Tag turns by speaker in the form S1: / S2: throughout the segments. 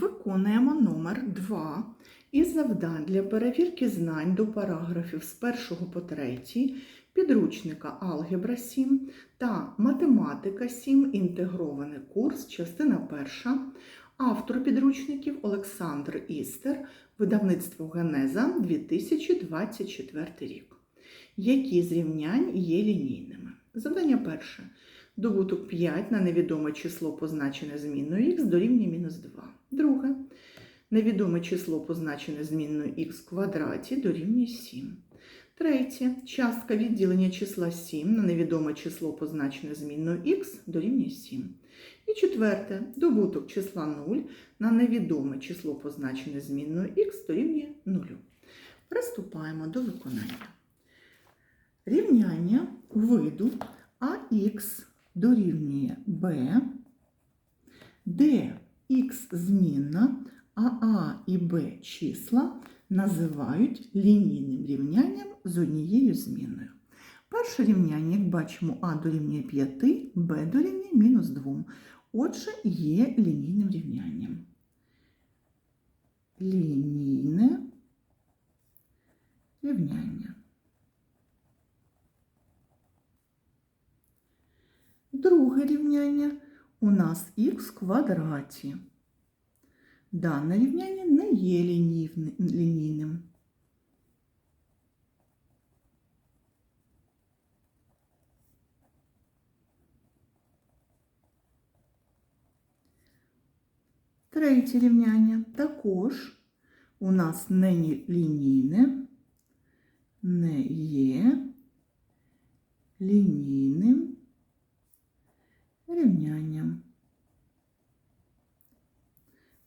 S1: Виконуємо номер 2 із завдань для перевірки знань до параграфів з 1 по 3 підручника Алгебра 7 та Математика 7. Інтегрований курс, частина 1. Автор підручників Олександр Істер, видавництво Генеза 2024 рік. Які з рівнянь є лінійними? Завдання перше. Добуток 5 на невідоме число, позначене змінною х, дорівнює мінус 2. Друге. Невідоме число, позначене змінною х в квадраті, дорівнює 7. Третє. Частка відділення числа 7 на невідоме число, позначене змінною х, дорівнює 7. І четверте. Добуток числа 0 на невідоме число, позначене змінною х, дорівнює 0. Приступаємо до виконання. Рівняння виду АХ дорівнює Б, де х змінна, а А і Б числа називають лінійним рівнянням з однією зміною. Перше рівняння, як бачимо, А дорівнює 5, Б дорівнює мінус 2. Отже, є лінійним рівнянням. Лінійне рівняння. Друге рівняння у нас х в квадраті. Дане рівняння не є лінійним. Третє рівняння також у нас не лінійне, не є лінійним рівнянням.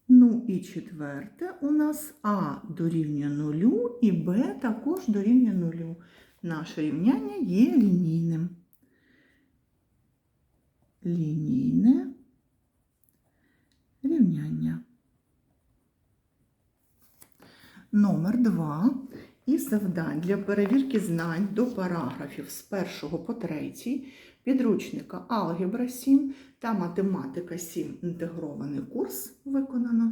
S1: Ну і четверте у нас А дорівнює нулю і Б також дорівнює нулю. Наше рівняння є лінійним. Лінійне рівняння. Номер 2 із завдань для перевірки знань до параграфів з 1 по 3 підручника Алгебра 7 та Математика 7 інтегрований курс виконано.